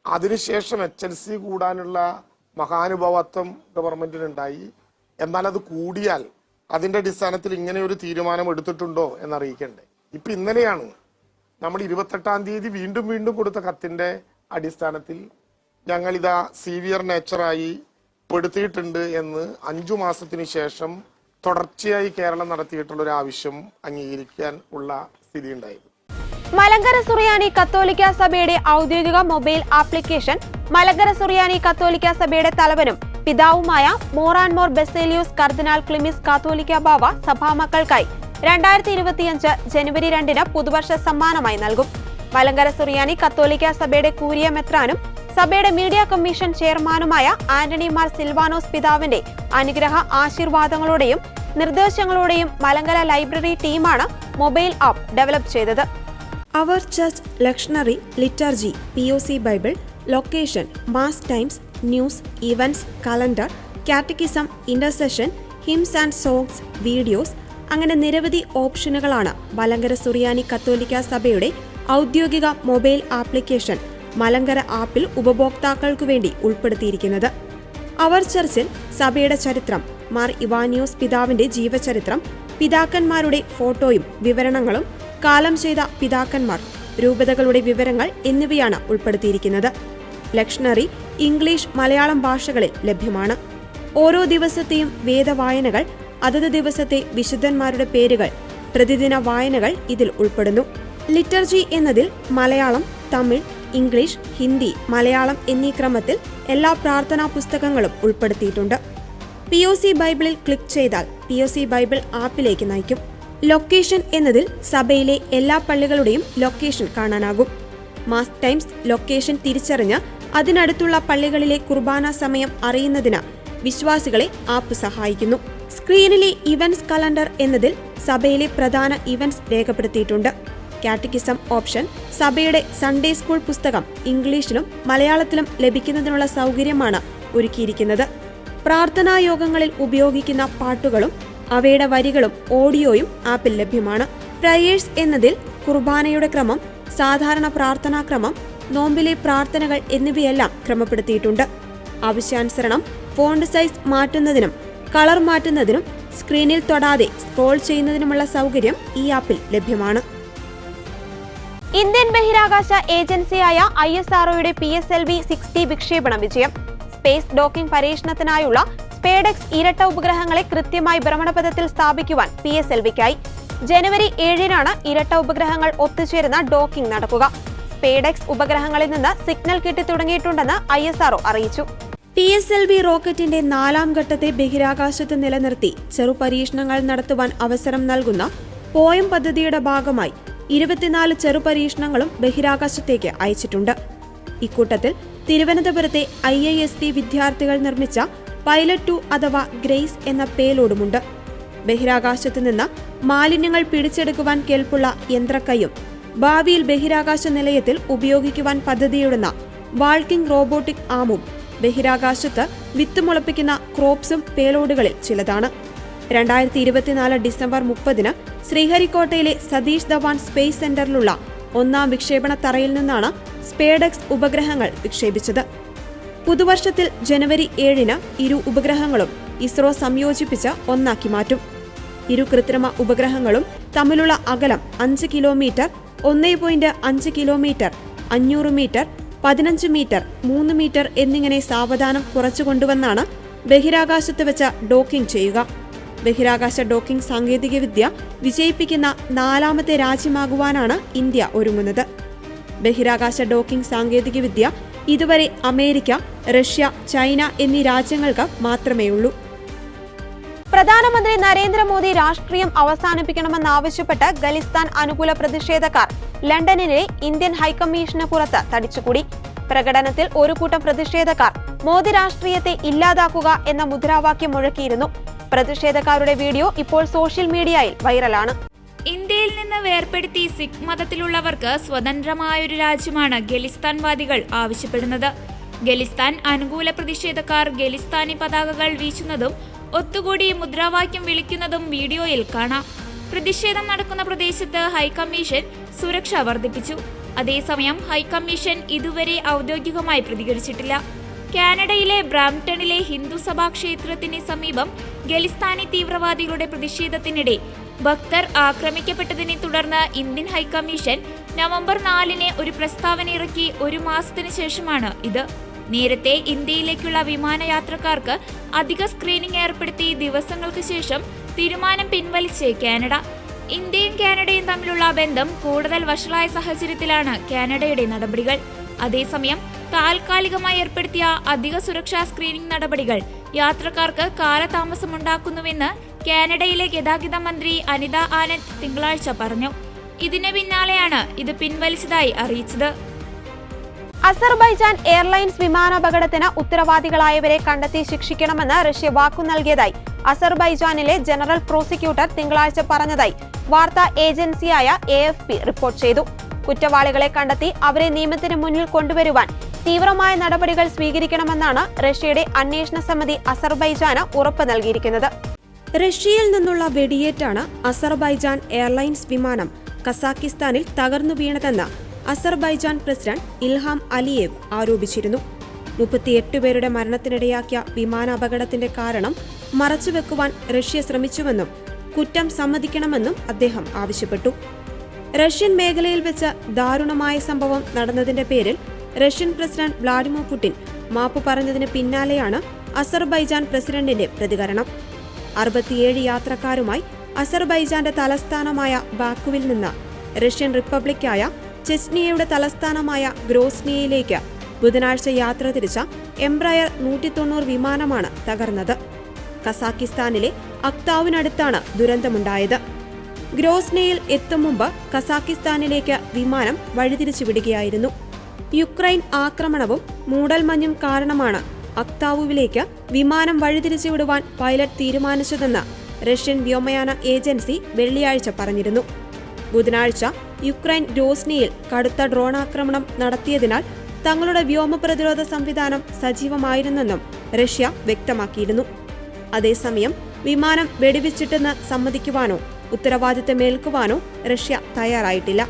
Speaker 4: അതിനുശേഷം എച്ച് എൽ സി കൂടാനുള്ള മഹാനുഭവത്വം ഗവൺമെന്റിനുണ്ടായി. എന്നാൽ അത് കൂടിയാൽ അതിന്റെ അടിസ്ഥാനത്തിൽ ഇങ്ങനെ ഒരു തീരുമാനം എടുത്തിട്ടുണ്ടോ എന്നറിയിക്കണ്ടേ. ഇപ്പൊ ഇന്നലെയാണ് നമ്മൾ ഇരുപത്തെട്ടാം തീയതി വീണ്ടും വീണ്ടും കൊടുത്ത കത്തിന്റെ അടിസ്ഥാനത്തിൽ ഞങ്ങൾ ഇതാ സീവിയർ നേച്ചറായി പെടുത്തിയിട്ടുണ്ട് എന്ന് അഞ്ചു മാസത്തിന് ശേഷം തുടർച്ചയായി കേരളം നടത്തിയിട്ടുള്ള ഒരു ആവശ്യം അംഗീകരിക്കാൻ ഉള്ള സ്ഥിതി ഉണ്ടായിരുന്നു
Speaker 1: മലങ്കര സുറിയാനി കത്തോലിക്ക സഭയുടെ ഔദ്യോഗിക മൊബൈൽ ആപ്ലിക്കേഷൻ മലങ്കര സുറിയാനി കത്തോലിക്ക സഭയുടെ തലവനും പിതാവുമായ മോറാൻമോർ ബെസേലിയോസ് കർദിനാൾ ക്ലിമിസ് കാത്തോലിക്ക ബാവ സഭാമക്കൾക്കായി രണ്ടായിരത്തി ഇരുപത്തിയഞ്ച് ജനുവരി രണ്ടിന് പുതുവർഷ സമ്മാനമായി നൽകും. മലങ്കര സുറിയാനി കത്തോലിക്ക സഭയുടെ കൂരിയ മെത്രാനും സഭയുടെ മീഡിയ കമ്മീഷൻ ചെയർമാനുമായ ആന്റണി മാർ സിൽവാനോസ് പിതാവിന്റെ അനുഗ്രഹ ആശീർവാദങ്ങളോടെയും നിർദ്ദേശങ്ങളോടെയും മലങ്കര ലൈബ്രറി ടീമാണ് മൊബൈൽ ആപ്പ് ഡെവലപ്പ് ചെയ്തത്. അവർ church lectionary liturgy P O C Bible location mass times news events calendar catechism intercession hymns and songs videos അങ്ങനെ നിരവധി ഓപ്ഷനുകളാണ് മലങ്കര സുറിയാനി കത്തോലിക്ക സഭയുടെ ഔദ്യോഗിക മൊബൈൽ ആപ്ലിക്കേഷൻ മലങ്കര ആപ്പിൽ ഉപഭോക്താക്കൾക്കു വേണ്ടി ഉൾപ്പെടുത്തിയിരിക്കുന്നത്. അവർ ചർച്ചിൽ സഭയുടെ ചരിത്രം മാർ ഇവാനിയോസ് പിതാവിന്റെ ജീവചരിത്രം പിതാക്കന്മാരുടെ ഫോട്ടോയും വിവരണങ്ങളും കാലം ചെയ്ത പിതാക്കന്മാർ രൂപതകളുടെ വിവരങ്ങൾ എന്നിവയാണ് ഉൾപ്പെടുത്തിയിരിക്കുന്നത്. ലക്ഷണറി ഇംഗ്ലീഷ് മലയാളം ഭാഷകളിൽ ലഭ്യമാണ്. ഓരോ ദിവസത്തെയും വേദവായനകൾ അതത് ദിവസത്തെ വിശുദ്ധന്മാരുടെ പേരുകൾ പ്രതിദിന വായനകൾ ഇതിൽ ഉൾപ്പെടുന്നു. ലിറ്റർജി എന്നതിൽ മലയാളം തമിഴ് ഇംഗ്ലീഷ് ഹിന്ദി മലയാളം എന്നീ ക്രമത്തിൽ എല്ലാ പ്രാർത്ഥനാ പുസ്തകങ്ങളും ഉൾപ്പെടുത്തിയിട്ടുണ്ട്. പി ഒ സി ബൈബിളിൽ ക്ലിക്ക് ചെയ്താൽ പി ഒ സി ബൈബിൾ ആപ്പിലേക്ക് നയിക്കും. ലൊക്കേഷൻ എന്നതിൽ സഭയിലെ എല്ലാ പള്ളികളുടെയും ലൊക്കേഷൻ കാണാനാകും. മാസ് ടൈംസ് ലൊക്കേഷൻ തിരിച്ചറിഞ്ഞ് അതിനടുത്തുള്ള പള്ളികളിലെ കുർബാന സമയം അറിയുന്നതിന് വിശ്വാസികളെ ആപ്പ് സഹായിക്കുന്നു. സ്ക്രീനിലെ ഇവന്റ്സ് കലണ്ടർ എന്നതിൽ സഭയിലെ പ്രധാന ഇവന്റ്സ് രേഖപ്പെടുത്തിയിട്ടുണ്ട്. കാറ്റക്കിസം ഓപ്ഷൻ സഭയുടെ സൺഡേ സ്കൂൾ പുസ്തകം ഇംഗ്ലീഷിലും മലയാളത്തിലും ലഭിക്കുന്നതിനുള്ള സൗകര്യമാണ് ഒരുക്കിയിരിക്കുന്നത്. പ്രാർത്ഥനാ യോഗങ്ങളിൽ ഉപയോഗിക്കുന്ന പാട്ടുകളും അവയുടെ വരികളും ഓഡിയോയും ആപ്പിൽ ലഭ്യമാണ്. പ്രയേഴ്സ് എന്നതിൽ കുർബാനയുടെ ക്രമം സാധാരണ പ്രാർത്ഥനാ ക്രമം നോമ്പിലെ പ്രാർത്ഥനകൾ എന്നിവയെല്ലാം ക്രമപ്പെടുത്തിയിട്ടുണ്ട്. ആവശ്യാനുസരണം ഫോണ്ട് സൈസ് മാറ്റുന്നതിനും കളർ മാറ്റുന്നതിനും സ്ക്രീനിൽ തൊടാതെ സ്ക്രോൾ ചെയ്യുന്നതിനുമുള്ള സൗകര്യം ഈ ആപ്പിൽ ലഭ്യമാണ്. ഇന്ത്യൻ ബഹിരാകാശ ഏജൻസിയായ I S ആർഒയുടെ P S L V sixty വിക്ഷേപണ വിജയം. സ്പേസ് ഡോക്കിംഗ് പരീക്ഷണത്തിനായുള്ള സ്പേഡെക്സ് ഇരട്ട ഉപഗ്രഹങ്ങളെ കൃത്യമായി ഭ്രമണപഥത്തിൽ സ്ഥാപിക്കുവാൻ പി എസ് എൽ വിക്കായി. ജനുവരി ഏഴിനാണ് ഇരട്ട ഉപഗ്രഹങ്ങൾ ഒത്തുചേരുന്ന ഡോക്കിംഗ് നടക്കുക. സ്പേഡെക്സ് ഉപഗ്രഹങ്ങളിൽ നിന്ന് സിഗ്നൽ കിട്ടി തുടങ്ങിയിട്ടുണ്ടെന്ന് ഐ എസ് ആർഒ അറിയിച്ചു. പി എസ് എൽ വി റോക്കറ്റിന്റെ നാലാം ഘട്ടത്തെ ബഹിരാകാശത്ത് നിലനിർത്തി ചെറുപരീക്ഷണങ്ങൾ നടത്തുവാൻ അവസരം നൽകുന്ന പോയം പദ്ധതിയുടെ ഭാഗമായി ഇരുപത്തിനാല് ചെറുപരീക്ഷണങ്ങളും ബഹിരാകാശത്തേക്ക് അയച്ചിട്ടുണ്ട്. ഇക്കൂട്ടത്തിൽ തിരുവനന്തപുരത്തെ ഐ ഐ എസ് ടി വിദ്യാർത്ഥികൾ നിർമ്മിച്ച പൈലറ്റ് ടു അഥവാ ഗ്രേസ് എന്ന പേലോടുമുണ്ട്. ബഹിരാകാശത്ത് നിന്ന് മാലിന്യങ്ങൾ പിടിച്ചെടുക്കുവാൻ കേൾപ്പുള്ള യന്ത്രക്കൈയും ഭാവിയിൽ ബഹിരാകാശ നിലയത്തിൽ ഉപയോഗിക്കുവാൻ പദ്ധതിയിടുന്ന വാൾക്കിംഗ് റോബോട്ടിക് ആമും ബഹിരാകാശത്ത് വിത്ത് മുളപ്പിക്കുന്ന ക്രോപ്സും പേലോഡുകളിൽ ചിലതാണ്. രണ്ടായിരത്തി ഇരുപത്തിനാല് ഡിസംബർ മുപ്പതിന് ശ്രീഹരിക്കോട്ടയിലെ സതീഷ് ധവാൻ സ്പേസ് സെന്ററിലുള്ള ഒന്നാം വിക്ഷേപണ തറയിൽ നിന്നാണ് സ്പേഡക്സ് ഉപഗ്രഹങ്ങൾ വിക്ഷേപിച്ചത്. പുതുവർഷത്തിൽ ജനുവരി ഏഴിന് ഇരു ഉപഗ്രഹങ്ങളും ഇസ്രോ സംയോജിപ്പിച്ച് ഒന്നാക്കി മാറ്റും. ഇരു കൃത്രിമ ഉപഗ്രഹങ്ങളും തമ്മിലുള്ള അകലം അഞ്ച് കിലോമീറ്റർ ഒന്നേ പോയിന്റ് അഞ്ച് കിലോമീറ്റർ അഞ്ഞൂറ് മീറ്റർ പതിനഞ്ച് മീറ്റർ മൂന്ന് മീറ്റർ എന്നിങ്ങനെ സാവധാനം കുറച്ചുകൊണ്ടുവന്നാണ് ബഹിരാകാശത്ത് വെച്ച ഡോക്കിംഗ് ചെയ്യുക. ബഹിരാകാശ ഡോക്കിംഗ് സാങ്കേതികവിദ്യ വിജയിപ്പിക്കുന്ന നാലാമത്തെ രാജ്യമാകുവാനാണ് ഇന്ത്യ ഒരുങ്ങുന്നത്. ബഹിരാകാശ ഡോക്കിംഗ് സാങ്കേതികവിദ്യ ഇതുവരെ അമേരിക്ക റഷ്യ ചൈന എന്നീ രാജ്യങ്ങൾക്ക് മാത്രമേയുള്ളൂ. പ്രധാനമന്ത്രി നരേന്ദ്രമോദി രാഷ്ട്രീയം അവസാനിപ്പിക്കണമെന്നാവശ്യപ്പെട്ട് ഖലിസ്ഥാൻ അനുകൂല പ്രതിഷേധക്കാർ ലണ്ടനിലെ ഇന്ത്യൻ ഹൈക്കമ്മീഷന് പുറത്ത് തടിച്ചുകൂടി. പ്രകടനത്തിൽ ഒരു കൂട്ടം പ്രതിഷേധക്കാർ മോദി രാഷ്ട്രീയത്തെ ഇല്ലാതാക്കുക എന്ന മുദ്രാവാക്യം മുഴക്കിയിരുന്നു. പ്രതിഷേധക്കാരുടെ വീഡിയോ ഇപ്പോൾ സോഷ്യൽ മീഡിയയിൽ വൈറലാണ്.
Speaker 5: ഇന്ത്യയിൽ നിന്ന് വേർപെടുത്തി സിഖ് മതത്തിലുള്ളവർക്ക് സ്വതന്ത്രമായൊരു രാജ്യമാണ് ഖലിസ്ഥാൻവാദികൾ ആവശ്യപ്പെടുന്നത്. ഖലിസ്ഥാൻ അനുകൂല പ്രതിഷേധക്കാർ ഖലിസ്ഥാനി പതാകകൾ വീശുന്നതും ഒത്തുകൂടി മുദ്രാവാക്യം വിളിക്കുന്നതും വീഡിയോയിൽ കാണാം. പ്രതിഷേധം നടക്കുന്ന പ്രദേശത്ത് ഹൈക്കമ്മീഷൻ സുരക്ഷ വർദ്ധിപ്പിച്ചു. അതേസമയം ഹൈക്കമ്മീഷൻ ഇതുവരെ ഔദ്യോഗികമായി പ്രതികരിച്ചിട്ടില്ല. കാനഡയിലെ ബ്രാംപ്ടണിലെ ഹിന്ദുസഭാ ക്ഷേത്രത്തിന് സമീപം ഖലിസ്ഥാനി തീവ്രവാദികളുടെ പ്രതിഷേധത്തിനിടെ ഭക്തർ ആക്രമിക്കപ്പെട്ടതിനെ തുടർന്ന് ഇന്ത്യൻ ഹൈക്കമ്മീഷൻ നവംബർ നാലിന് ഒരു പ്രസ്താവന ഇറക്കി ഒരു മാസത്തിനു ശേഷമാണ് ഇത്. നേരത്തെ ഇന്ത്യയിലേക്കുള്ള വിമാനയാത്രക്കാർക്ക് അധിക സ്ക്രീനിംഗ് ഏർപ്പെടുത്തി ദിവസങ്ങൾക്ക് ശേഷം തീരുമാനം പിൻവലിച്ച് കാനഡ. ഇന്ത്യയും കാനഡയും തമ്മിലുള്ള ബന്ധം കൂടുതൽ വഷളായ സാഹചര്യത്തിലാണ് കാനഡയുടെ നടപടികൾ. അതേസമയം താൽക്കാലികമായി ഏർപ്പെടുത്തിയ അധിക സുരക്ഷാ സ്ക്രീനിംഗ് നടപടികൾ യാത്രക്കാർക്ക് കാലതാമസമുണ്ടാക്കുന്നുവെന്ന് കാനഡയിലെ ഗതാഗത മന്ത്രി അനിത ആനന്ദ് തിങ്കളാഴ്ച പറഞ്ഞു. ഇതിന് പിന്നാലെയാണ് ഇത് പിൻവലിച്ചതായി അറിയിച്ചത്.
Speaker 1: അസർബൈജാൻ എയർലൈൻസ് വിമാനാപകടത്തിന് ഉത്തരവാദികളായവരെ കണ്ടെത്തി ശിക്ഷിക്കണമെന്ന് റഷ്യ വാക്കു നൽകിയതായി അസർബൈജാനിലെ ജനറൽ പ്രോസിക്യൂട്ടർ തിങ്കളാഴ്ച പറഞ്ഞതായി വാർത്താ ഏജൻസിയായ എ റിപ്പോർട്ട് ചെയ്തു. കുറ്റവാളികളെ കണ്ടെത്തി അവരെ നിയമത്തിന് മുന്നിൽ കൊണ്ടുവരുവാൻ തീവ്രമായ നടപടികൾ സ്വീകരിക്കണമെന്നാണ് റഷ്യയുടെ അന്വേഷണ സമിതി അസർബൈജാന് ഉറപ്പ് നൽകിയിരിക്കുന്നത്. റഷ്യയിൽ നിന്നുള്ള വെടിയേറ്റാണ് അസർബൈജാൻ എയർലൈൻസ് വിമാനം കസാക്കിസ്ഥാനിൽ തകർന്നു വീണതെന്ന് അസർബൈജാൻ പ്രസിഡന്റ് ഇൽഹാം അലിയേവ് ആരോപിച്ചിരുന്നു. മുപ്പത്തിയെട്ട് പേരുടെ മരണത്തിനിടയാക്കിയ വിമാനാപകടത്തിന്റെ കാരണം മറച്ചുവെക്കുവാൻ റഷ്യ ശ്രമിച്ചുവെന്നും കുറ്റം സമ്മതിക്കണമെന്നും അദ്ദേഹം ആവശ്യപ്പെട്ടു. റഷ്യൻ മേഖലയിൽ വെച്ച് ദാരുണമായ സംഭവം നടന്നതിന്റെ പേരിൽ റഷ്യൻ പ്രസിഡന്റ് വ്ളാഡിമിർ പുടിൻ മാപ്പ് പറഞ്ഞതിന് പിന്നാലെയാണ് അസർബൈജാൻ പ്രസിഡന്റിന്റെ പ്രതികരണം. അറുപത്തിയേഴ് യാത്രക്കാരുമായി അസർബൈജാന്റെ തലസ്ഥാനമായ ബാക്കുവിൽ നിന്ന് റഷ്യൻ റിപ്പബ്ലിക്കായ ചെസ്നിയയുടെ തലസ്ഥാനമായ ഗ്രോസ്നിയയിലേക്ക് ബുധനാഴ്ച യാത്ര തിരിച്ച എംബ്രയർ നൂറ്റി തൊണ്ണൂറ് വിമാനമാണ് തകർന്നത്. കസാക്കിസ്ഥാനിലെ അക്താവിനടുത്താണ് ദുരന്തമുണ്ടായത്. ഗ്രോസ്നയിൽ എത്തും മുമ്പ് കസാക്കിസ്ഥാനിലേക്ക് വിമാനം വഴിതിരിച്ചുവിടുകയായിരുന്നു. യുക്രൈൻ ആക്രമണവും മൂടൽമഞ്ഞും കാരണമാണ് അക്താവുവിലേക്ക് വിമാനം വഴിതിരിച്ചു വിടുവാൻ പൈലറ്റ് തീരുമാനിച്ചതെന്ന് റഷ്യൻ വ്യോമയാന ഏജൻസി വെള്ളിയാഴ്ച പറഞ്ഞിരുന്നു. ബുധനാഴ്ച യുക്രൈൻ ഗ്രോസ്നയിൽ കടുത്ത ഡ്രോൺ ആക്രമണം നടത്തിയതിനാൽ തങ്ങളുടെ വ്യോമ പ്രതിരോധ സംവിധാനം സജീവമായിരുന്നെന്നും റഷ്യ വ്യക്തമാക്കിയിരുന്നു. അതേസമയം വിമാനം വെടിവെച്ചിട്ടെന്ന് സമ്മതിക്കുവാനോ ഉത്തരവാദിത്തമേൽക്കുവാനോ റഷ്യ തയ്യാറായിട്ടില്ല.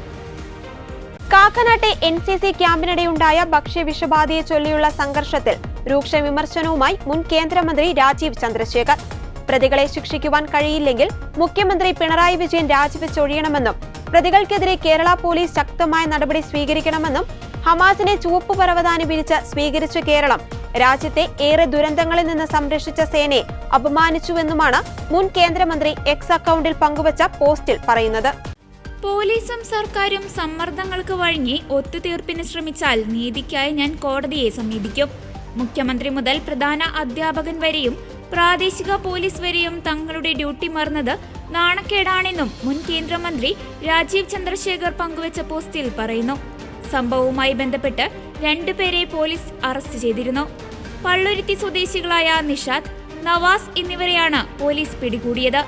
Speaker 1: കാക്കനാട്ടെ എൻ സി സി ക്യാമ്പിനിടെയുണ്ടായ ഭക്ഷ്യവിഷബാധയെ ചൊല്ലിയുള്ള സംഘർഷത്തിൽ രൂക്ഷ വിമർശനവുമായി മുൻ കേന്ദ്രമന്ത്രി രാജീവ് ചന്ദ്രശേഖർ. പ്രതികളെ ശിക്ഷിക്കുവാൻ കഴിയില്ലെങ്കിൽ മുഖ്യമന്ത്രി പിണറായി വിജയൻ രാജിവെച്ചൊഴിയണമെന്നും പ്രതികൾക്കെതിരെ കേരള പോലീസ് ശക്തമായ നടപടി സ്വീകരിക്കണമെന്നും ഹമാസിനെ ചുവപ്പ് പരവതാനി വിരിച്ച് സ്വീകരിച്ച കേരളം രാജ്യത്തെ ഏറെ ദുരന്തങ്ങളിൽ നിന്ന് സംരക്ഷിച്ച സേനയെ അപമാനിച്ചുവെന്നുമാണ് മുൻ കേന്ദ്രമന്ത്രി എക്സ് അക്കൗണ്ടിൽ പങ്കുവച്ച പോസ്റ്റിൽ പറയുന്നത്.
Speaker 5: പോലീസും സർക്കാരും സമ്മർദ്ദങ്ങൾക്ക് വഴങ്ങി ഒത്തുതീർപ്പിന് ശ്രമിച്ചാൽ നീതിക്കായി ഞാൻ കോടതിയെ സമീപിക്കും. മുഖ്യമന്ത്രി മുതൽ പ്രധാന അധ്യാപകൻ വരെയും പ്രാദേശിക പോലീസ് വരെയും തങ്ങളുടെ ഡ്യൂട്ടി മറന്നത് നാണക്കേടാണെന്നും മുൻ കേന്ദ്രമന്ത്രി രാജീവ് ചന്ദ്രശേഖർ പങ്കുവച്ച പോസ്റ്റിൽ പറയുന്നു. സംഭവവുമായി ബന്ധപ്പെട്ട് രണ്ടുപേരെ പോലീസ് അറസ്റ്റ് ചെയ്തിരുന്നു. പള്ളുരുത്തി സ്വദേശികളായ നിഷാദ് നവാസ് എന്നിവരെയാണ് പോലീസ് പിടികൂടിയത്.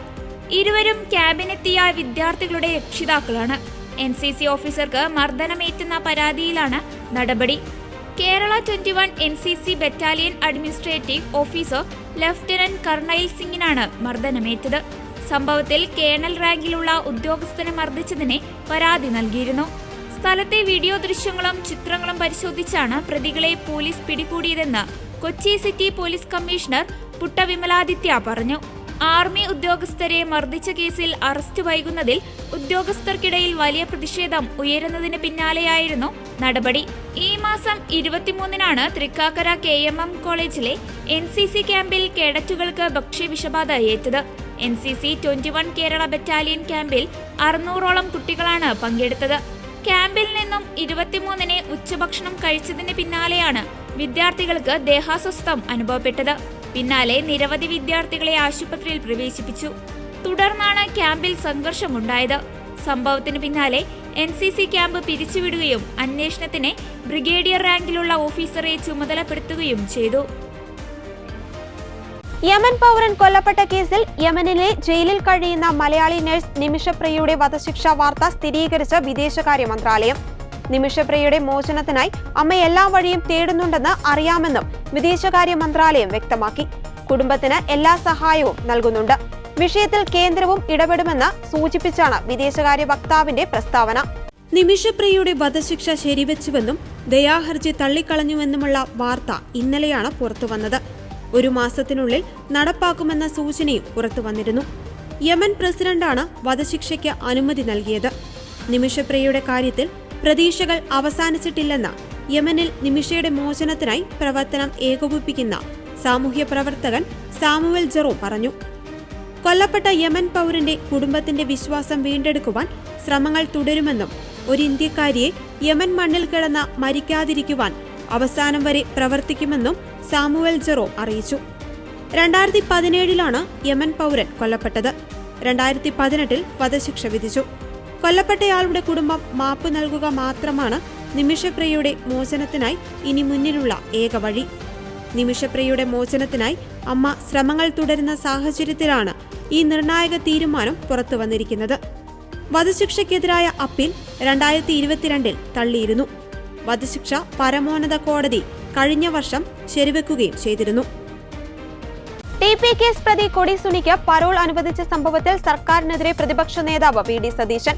Speaker 5: ഇരുവരും ക്യാബിനെത്തിയ വിദ്യാർത്ഥികളുടെ രക്ഷിതാക്കളാണ്. എൻ സി സി ഓഫീസർക്ക് മർദ്ദനമേറ്റുന്ന പരാതിയിലാണ് നടപടി. Kerala twenty one N C C battalion administrative officer lieutenant Karnail സിംഗിനാണ് മർദ്ദനമേറ്റത്. സംഭവത്തിൽ കേണൽ റാങ്കിലുള്ള ഉദ്യോഗസ്ഥനെ മർദ്ദിച്ചതിനെ പരാതി നൽകിയിരുന്നു. സ്ഥലത്തെ വീഡിയോ ദൃശ്യങ്ങളും ചിത്രങ്ങളും പരിശോധിച്ചാണ് പ്രതികളെ police പിടികൂടിയതെന്ന് Kochi city police commissioner Putta Vimaladitya പറഞ്ഞു. ആർമി ഉദ്യോഗസ്ഥരെ മർദ്ദിച്ച കേസിൽ അറസ്റ്റ് വൈകുന്നതിൽ ഉദ്യോഗസ്ഥർക്കിടയിൽ വലിയ പ്രതിഷേധം ഉയരുന്നതിന് പിന്നാലെയായിരുന്നു നടപടി. ഈ മാസം ഇരുപത്തിമൂന്നിനാണ് Thrikkakara K M M college N C C ക്യാമ്പിൽ കേഡറ്റുകൾക്ക് ഭക്ഷ്യവിഷബാധ ഏറ്റത്. N C C twenty one Kerala battalion ക്യാമ്പിൽ അറുന്നൂറോളം കുട്ടികളാണ് പങ്കെടുത്തത്. ക്യാമ്പിൽ നിന്നും ഇരുപത്തിമൂന്നിന് ഉച്ചഭക്ഷണം കഴിച്ചതിന് പിന്നാലെയാണ് വിദ്യാർത്ഥികൾക്ക് ദേഹാസ്വസ്ഥം അനുഭവപ്പെട്ടത്. പിന്നാലെ നിരവധി വിദ്യാർത്ഥികളെ ആശുപത്രിയിൽ പ്രവേശിപ്പിച്ചു. തുടർന്നാണ് ക്യാമ്പിൽ സംഘർഷമുണ്ടായത്. സംഭവത്തിന് പിന്നാലെ എൻ സി സി ക്യാമ്പ് പിരിച്ചുവിടുകയും അന്വേഷണത്തിന് ബ്രിഗേഡിയർ റാങ്കിലുള്ള ഓഫീസറെ ചുമതലപ്പെടുത്തുകയും ചെയ്തു.
Speaker 1: യമൻ പൗരൻ കൊല്ലപ്പെട്ട കേസിൽ യമനിലെ ജയിലിൽ കഴിയുന്ന മലയാളി നഴ്സ് നിമിഷപ്രിയയുടെ വധശിക്ഷ വാർത്ത സ്ഥിരീകരിച്ച വിദേശകാര്യ മന്ത്രാലയം. നിമിഷപ്രിയയുടെ മോചനത്തിനായി അമ്മ എല്ലാ വഴിയും തേടുന്നുണ്ടെന്ന് അറിയാമെന്നും വിദേശകാര്യ മന്ത്രാലയം വ്യക്തമാക്കി. കുടുംബത്തിന് എല്ലാ സഹായവും നൽകുന്നുണ്ട്. വിഷയത്തിൽ കേന്ദ്രവും ഇടപെടുമെന്ന് സൂചിപ്പിച്ചാണ് വിദേശകാര്യ വക്താവിന്റെ പ്രസ്താവന. നിമിഷപ്രിയയുടെ വധശിക്ഷ ശരിവെച്ചുവെന്നും ദയാഹർജി തള്ളിക്കളഞ്ഞുവെന്നുമുള്ള വാർത്ത ഇന്നലെയാണ് പുറത്തുവന്നത്. ഒരു മാസത്തിനുള്ളിൽ നടപ്പാക്കുമെന്ന സൂചനയും പുറത്തുവന്നിരുന്നു. യമൻ പ്രസിഡന്റാണ് വധശിക്ഷയ്ക്ക് അനുമതി നൽകിയത്. നിമിഷപ്രിയയുടെ കാര്യത്തിൽ പ്രതീക്ഷകൾ അവസാനിച്ചിട്ടില്ലെന്ന് യമനിൽ നിമിഷയുടെ മോചനത്തിനായി പ്രവർത്തനം ഏകോപിപ്പിക്കുന്ന സാമൂഹ്യ പ്രവർത്തകൻ സാമുവൽ ജെറോ പറഞ്ഞു. കൊല്ലപ്പെട്ട യമൻ പൗരന്റെ കുടുംബത്തിന്റെ വിശ്വാസം വീണ്ടെടുക്കുവാൻ ശ്രമങ്ങൾ തുടരുമെന്നും ഒരു ഇന്ത്യക്കാരിയെ യമൻ മണ്ണിൽ കിടന്ന മരിക്കാതിരിക്കുവാൻ അവസാനം വരെ പ്രവർത്തിക്കുമെന്നും സാമുവൽ ജെറോ അറിയിച്ചു. രണ്ടായിരത്തി പതിനേഴിലാണ് യമൻ പൗരൻ കൊല്ലപ്പെട്ടത്. രണ്ടായിരത്തി പതിനെട്ടിൽ വധശിക്ഷ വിധിച്ചു. കൊല്ലപ്പെട്ടയാളുടെ കുടുംബം മാപ്പ് നൽകുക മാത്രമാണ് നിമിഷപ്രിയയുടെ മോചനത്തിനായി ഇനി മുന്നിലുള്ള ഏക വഴി. നിമിഷപ്രിയയുടെ മോചനത്തിനായി അമ്മ ശ്രമങ്ങൾ തുടരുന്ന സാഹചര്യത്തിലാണ് ഈ നിർണായക തീരുമാനം പുറത്തു വന്നിരിക്കുന്നത്. വധശിക്ഷയ്ക്കെതിരായ അപ്പീൽ രണ്ടായിരത്തി ഇരുപത്തിരണ്ടിൽ തള്ളിയിരുന്നു. വധശിക്ഷ പരമോന്നത കോടതി കഴിഞ്ഞ വർഷം ശരിവെക്കുകയും ചെയ്തിരുന്നു. ടി പി കേസ് പ്രതി കൊടി സുനിക്ക് പരോൾ അനുവദിച്ച സംഭവത്തിൽ സർക്കാരിനെതിരെ പ്രതിപക്ഷ നേതാവ് വി ഡി സതീശൻ.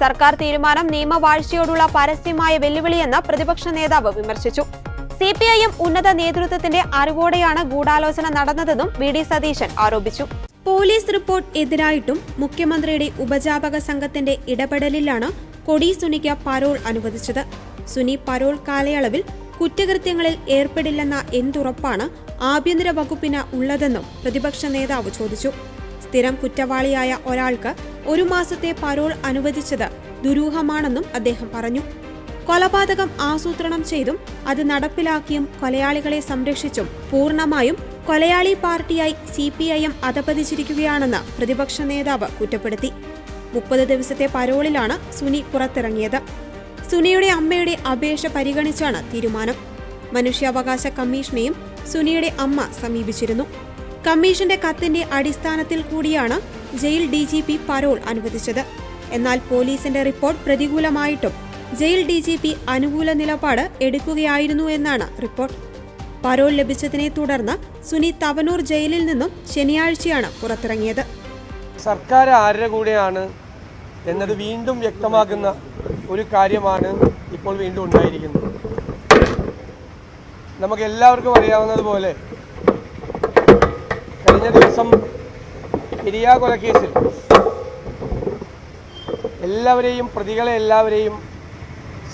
Speaker 1: സർക്കാർ തീരുമാനം നിയമവാഴ്ചയോടുള്ള പരസ്യമായ വെല്ലുവിളിയെന്ന് പ്രതിപക്ഷ നേതാവ് വിമർശിച്ചു. സി പി ഐ എം ഉന്നത നേതൃത്വത്തിന്റെ അറിവോടെയാണ് ഗൂഢാലോചന നടന്നതെന്നും വി ഡി സതീശൻ ആരോപിച്ചു. പോലീസ് റിപ്പോർട്ട് എതിരായിട്ടും മുഖ്യമന്ത്രിയുടെ ഉപജാപക സംഘത്തിന്റെ ഇടപെടലിലാണ് കൊടി സുനിക്ക് പരോൾ അനുവദിച്ചത്. സുനി പരോൾ കാലയളവിൽ കുറ്റകൃത്യങ്ങളിൽ ഏർപ്പെടില്ലെന്ന എന്തുറപ്പാണ് ആഭ്യന്തര വകുപ്പിന് ഉള്ളതെന്നും പ്രതിപക്ഷ നേതാവ് ചോദിച്ചു. സ്ഥിരം കുറ്റവാളിയായ ഒരാൾക്ക് ഒരു മാസത്തെ പരോൾ അനുവദിച്ചത് ദുരൂഹമാണെന്നും അദ്ദേഹം പറഞ്ഞു. കൊലപാതകം ആസൂത്രണം ചെയ്തും അത് നടപ്പിലാക്കിയും കൊലയാളികളെ സംരക്ഷിച്ചും പൂർണമായും കൊലയാളി പാർട്ടിയായി സി പി ഐ എം അധപതിച്ചിരിക്കുകയാണെന്ന് പ്രതിപക്ഷ നേതാവ് കുറ്റപ്പെടുത്തി. മുപ്പത് ദിവസത്തെ പരോളിലാണ് സുനി പുറത്തിറങ്ങിയത്. സുനിയുടെ അമ്മയുടെ അപേക്ഷ പരിഗണിച്ചാണ് തീരുമാനം. മനുഷ്യാവകാശ കമ്മീഷനെയും സുനിയുടെ അമ്മ സമീപിച്ചിരുന്നു. കമ്മീഷന്റെ കത്തിന്റെ അടിസ്ഥാനത്തിൽ കൂടിയാണ് jail D G P parole അനുവദിച്ചത്. എന്നാൽ പോലീസിന്റെ റിപ്പോർട്ട് പ്രതികൂലമായിട്ടും ജയിൽ ഡി ജി പി അനുകൂല നിലപാട് എടുക്കുകയായിരുന്നു എന്നാണ് റിപ്പോർട്ട്. പരോൾ ലഭിച്ചതിനെ തുടർന്ന് സുനി തവനൂർ ജയിലിൽ നിന്നും ശനിയാഴ്ചയാണ് പുറത്തിറങ്ങിയത്.
Speaker 3: സർക്കാർ ആരുടെ കൂടെയാണ് എന്നത് വീണ്ടും വ്യക്തമാക്കുന്ന ഒരു കാര്യമാണ് ഇപ്പോൾ വീണ്ടും ഉണ്ടായിരിക്കുന്നത്. നമുക്ക് എല്ലാവർക്കും അറിയാവുന്നതുപോലെ കഴിഞ്ഞ ദിവസം പെരിയ കൊലക്കേസിൽ എല്ലാവരെയും പ്രതികളെ എല്ലാവരെയും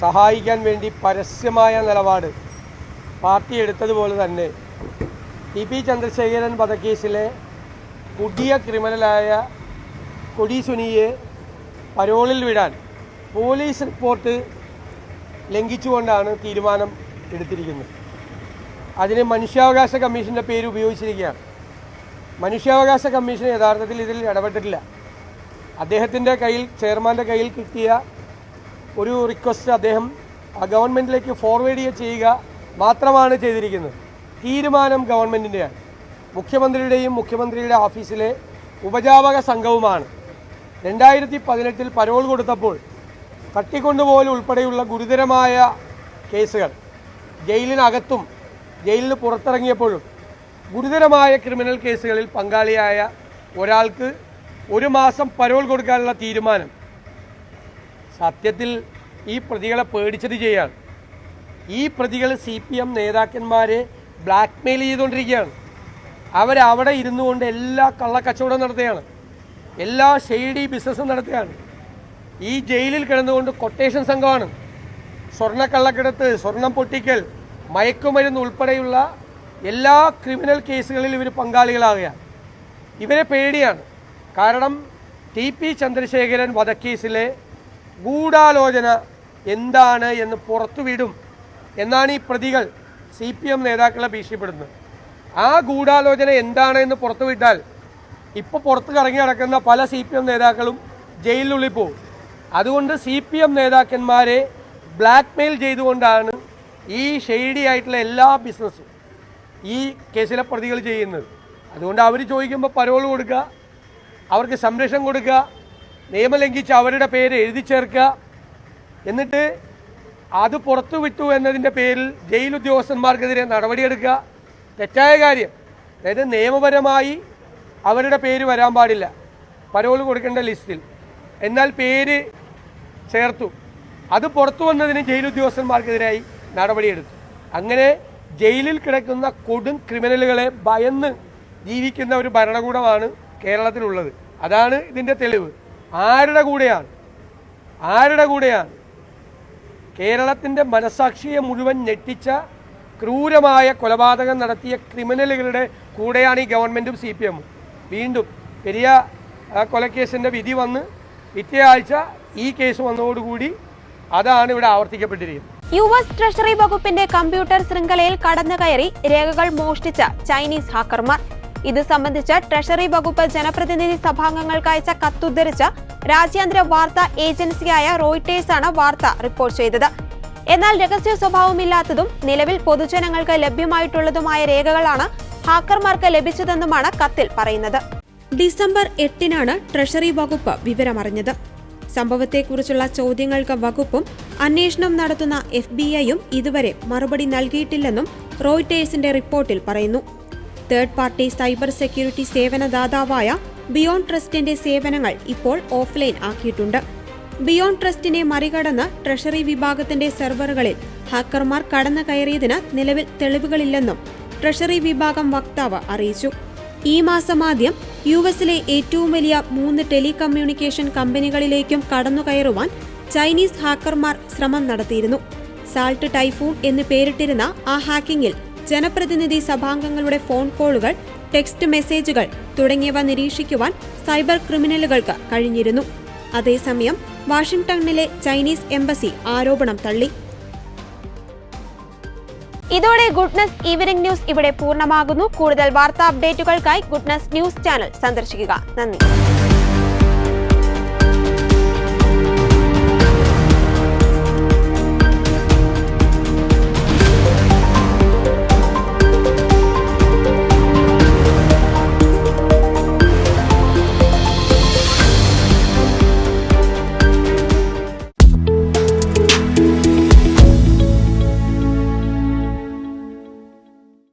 Speaker 3: സഹായിക്കാൻ വേണ്ടി പരസ്യമായ നിലപാട് പാർട്ടി എടുത്തതുപോലെ തന്നെ ടി പി ചന്ദ്രശേഖരൻ വധക്കേസിലെ പുതിയ ക്രിമിനലായ കൊടി സുനിയെ പരോളിൽ വിടാൻ പോലീസ് റിപ്പോർട്ട് ലംഘിച്ചുകൊണ്ടാണ് തീരുമാനം എടുത്തിരിക്കുന്നത്. അതിന് മനുഷ്യാവകാശ കമ്മീഷന്റെ പേര് ഉപയോഗിച്ചിരിക്കുകയാണ്. മനുഷ്യാവകാശ കമ്മീഷൻ യഥാർത്ഥത്തിൽ ഇതിൽ ഇടപെട്ടിട്ടില്ല. അദ്ദേഹത്തിന്റെ കയ്യിൽ ചെയർമാന്റെ കയ്യിൽ കിട്ടിയ ഒരു റിക്വസ്റ്റ് അദ്ദേഹം ഗവൺമെന്റിലേക്ക് ഫോർവേഡ് ചെയ്യുക മാത്രമാണ് ചെയ്തിരിക്കുന്നത്. തീരുമാനം ഗവൺമെന്റിന്റെയാണ് മുഖ്യമന്ത്രിയുടെയും മുഖ്യമന്ത്രിയുടെ ഓഫീസിലെ ഉപജാപക സംഘവുമാണ്. രണ്ടായിരത്തി പതിനെട്ടിൽ പരോൾ കൊടുത്തപ്പോൾ തട്ടിക്കൊണ്ടുപോകൽ ഉൾപ്പെടെയുള്ള ഗുരുതരമായ കേസുകൾ ജയിലിനകത്തും ജയിലിന് പുറത്തിറങ്ങിയപ്പോഴും ഗുരുതരമായ ക്രിമിനൽ കേസുകളിൽ പങ്കാളിയായ ഒരാൾക്ക് ഒരു മാസം പരോൾ കൊടുക്കാനുള്ള തീരുമാനം സത്യത്തിൽ ഈ പ്രതികളെ പേടിച്ചത് ചെയ്യാണ് ഈ പ്രതികൾ സി പി എം നേതാക്കന്മാരെ ബ്ലാക്ക്മെയിൽ ചെയ്തുകൊണ്ടിരിക്കുകയാണ്. അവരവിടെ ഇരുന്നു കൊണ്ട് എല്ലാ കള്ളക്കച്ചവടം നടത്തുകയാണ്. എല്ലാ ഷെയ്ഡി ബിസിനസ്സും നടത്തുകയാണ്. ഈ ജയിലിൽ കിടന്നുകൊണ്ട് കൊട്ടേഷൻ സംഘമാണ്. സ്വർണക്കള്ളക്കിടത്ത് സ്വർണം പൊട്ടിക്കൽ മയക്കുമരുന്ന് ഉൾപ്പെടെയുള്ള എല്ലാ ക്രിമിനൽ കേസുകളിലും ഇവർ പങ്കാളികളാകുകയാണ് ഇവരെ പേടിയാണ്. കാരണം ടി പി ചന്ദ്രശേഖരൻ വധക്കേസിലെ ഗൂഢാലോചന എന്താണ് എന്ന് പുറത്തുവിടും എന്നാണ് ഈ പ്രതികൾ സി പി എം നേതാക്കളെ ഭീഷണിപ്പെടുന്നത് ആ ഗൂഢാലോചന എന്താണ് എന്ന് പുറത്തുവിട്ടാൽ ഇപ്പോൾ പുറത്ത് കറങ്ങി നടക്കുന്ന പല സി പി എം നേതാക്കളും ജയിലിനുള്ളിൽ പോകും. അതുകൊണ്ട് സി പി എം നേതാക്കന്മാരെ ബ്ലാക്ക് മെയിൽ ചെയ്തുകൊണ്ടാണ് ഈ ഷെയ്ഡി ആയിട്ടുള്ള എല്ലാ ബിസിനസ്സും ഈ കേസിലെ പ്രതികൾ ചെയ്യുന്നത്. അതുകൊണ്ട് അവർ ചോദിക്കുമ്പോൾ പരോൾ കൊടുക്കുക അവർക്ക് സംരക്ഷണം കൊടുക്കുക നിയമം ലംഘിച്ച് അവരുടെ പേര് എഴുതി ചേർക്കുക. എന്നിട്ട് അത് പുറത്തു വിട്ടു എന്നതിന്റെ പേരിൽ ജയിൽ ഉദ്യോഗസ്ഥന്മാർക്കെതിരെ നടപടിയെടുക്കുക. തെറ്റായ കാര്യം. അതായത് നിയമപരമായി അവരുടെ പേര് വരാൻ പാടില്ല. പരോൾ കൊടുക്കേണ്ട ലിസ്റ്റിൽ. എന്നാൽ പേര് ചേർത്തു. അത് പുറത്തു വന്നതിന് ജയിൽ ഉദ്യോഗസ്ഥന്മാർക്കെതിരായി നടപടിയെടുത്തു. അങ്ങനെ ജയിലിൽ കിടക്കുന്ന കൊടും ക്രിമിനലുകളെ ഭയന്ന് ജീവിക്കുന്ന ഒരു ഭരണകൂടമാണ് കേരളത്തിലുള്ളത്. അതാണ് ഇതിന്റെ തെളിവ്. ആരുടെ കൂടെയാണ്? ആരുടെ കൂടെയാണ്? കേരളത്തിന്റെ മനസാക്ഷിയെ മുഴുവൻ ഞെട്ടിച്ച ക്രൂരമായ കൊലപാതകം നടത്തിയ ക്രിമിനലുകളുടെ കൂടെയാണ് ഈ ഗവൺമെന്റും സി പി എമ്മും. വീണ്ടും പെരിയ കൊലക്കേസിന്റെ വിധി വന്ന് പിറ്റേ ആഴ്ച ഈ കേസ് വന്നതോടുകൂടി അതാണ് ഇവിടെ ആവർത്തിക്കപ്പെട്ടിരിക്കുന്നത്.
Speaker 1: യു എസ് ട്രഷറി വകുപ്പിന്റെ കമ്പ്യൂട്ടർ ശൃംഖലയിൽ കടന്നുകയറി രേഖകൾ മോഷ്ടിച്ച ചൈനീസ് ഹാക്കർമാർ. ഇത് സംബന്ധിച്ച് ട്രഷറി വകുപ്പ് ജനപ്രതിനിധി സഭാംഗങ്ങൾക്ക് അയച്ച കത്തുദ്ധരിച്ച് രാജ്യാന്തര വാർത്താ ഏജൻസിയായ റോയിട്ടേഴ്സാണ് വാർത്ത റിപ്പോർട്ട് ചെയ്തത്. എന്നാൽ രഹസ്യ സ്വഭാവമില്ലാത്തതും നിലവിൽ പൊതുജനങ്ങൾക്ക് ലഭ്യമായിട്ടുള്ളതുമായ രേഖകളാണ് ഹാക്കർമാർക്ക് ലഭിച്ചതെന്നുമാണ് കത്തിൽ പറയുന്നത്. ഡിസംബർ എട്ടിനാണ് ട്രഷറി വകുപ്പ് വിവരമറിഞ്ഞത്. സംഭവത്തെക്കുറിച്ചുള്ള ചോദ്യങ്ങൾക്ക് വകുപ്പും അന്വേഷണം നടത്തുന്ന എഫ് ബി ഐയും ഇതുവരെ മറുപടി നൽകിയിട്ടില്ലെന്നും റോയിട്ടേഴ്സിന്റെ റിപ്പോർട്ടിൽ പറയുന്നു. തേർഡ് പാർട്ടി സൈബർ സെക്യൂരിറ്റി സേവനദാതാവായ ബിയോൺ ട്രസ്റ്റിന്റെ സേവനങ്ങൾ ഇപ്പോൾ ഓഫ്ലൈൻ ആക്കിയിട്ടുണ്ട്. ബിയോൺ ട്രസ്റ്റിനെ മറികടന്ന് ട്രഷറി വിഭാഗത്തിന്റെ സെർവറുകളിൽ ഹാക്കർമാർ കടന്നു കയറിയതിന് നിലവിൽ തെളിവുകളില്ലെന്നും ട്രഷറി വിഭാഗം വക്താവ് അറിയിച്ചു. ഈ മാസം ആദ്യം യു എസിലെ ഏറ്റവും വലിയ മൂന്ന് ടെലികമ്മ്യൂണിക്കേഷൻ കമ്പനികളിലേക്കും കടന്നുകയറുവാൻ ചൈനീസ് ഹാക്കർമാർ ശ്രമം നടത്തിയിരുന്നു. സാൾട്ട് ടൈഫൂൺ എന്ന് പേരിട്ടിരുന്ന ആ ഹാക്കിംഗിൽ ജനപ്രതിനിധി സഭാംഗങ്ങളുടെ ഫോൺ കോളുകൾ ടെക്സ്റ്റ് മെസ്സേജുകൾ തുടങ്ങിയവ നിരീക്ഷിക്കുവാൻ സൈബർ ക്രിമിനലുകൾക്ക് കഴിഞ്ഞിരുന്നു. അതേസമയം വാഷിംഗ്ടണിലെ ചൈനീസ് എംബസി ആരോപണം തള്ളി. ഇതോടെ ഗുഡ്നസ് ഈവനിംഗ് ന്യൂസ് ഇവിടെ പൂർണമാകുന്നു. കൂടുതൽ വാർത്താ അപ്ഡേറ്റുകൾക്കായി ഗുഡ്നസ് ന്യൂസ് ചാനൽ സന്ദർശിക്കുക. നന്ദി.